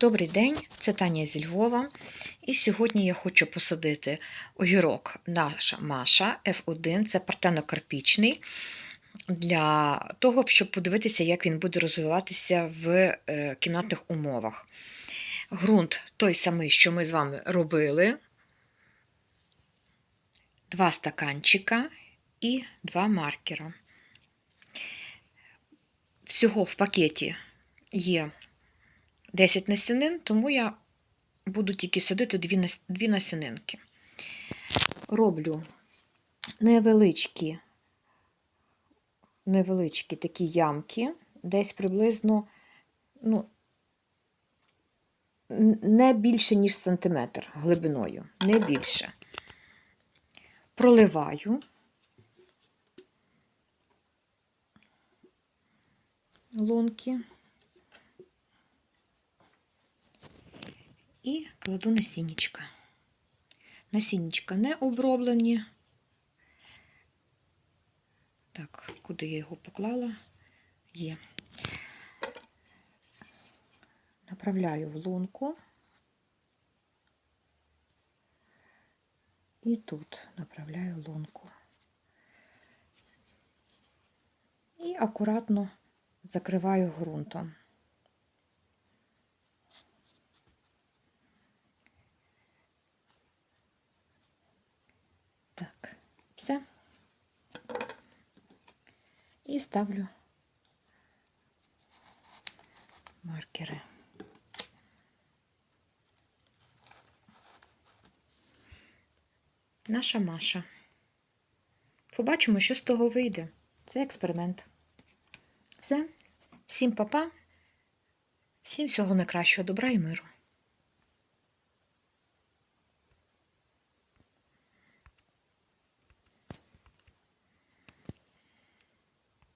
Добрий день, це Таня зі Львова. І сьогодні я хочу посадити огірок наша Маша F1, це партенокарпічний, для того, щоб подивитися, як він буде розвиватися в е, кімнатних умовах. Грунт той самий, що ми з вами робили. Два стаканчика і два маркера. Всього в пакеті є 10 насінин, тому я буду тільки садити дві, нас- дві насінинки. Роблю невеличкі, невеличкі такі ямки, десь приблизно ну, не більше, ніж сантиметр глибиною, не більше. Проливаю. Лунки. І кладу насіннячка. Насіннячка не оброблені. Так, куди я його поклала? Є. Направляю в лунку. І тут направляю лунку. І акуратно закриваю ґрунтом. Так, все. І ставлю маркери. Наша Маша. Побачимо, що з того вийде. Це експеримент. Все. Всім па-па. Всім всього найкращого, добра і миру.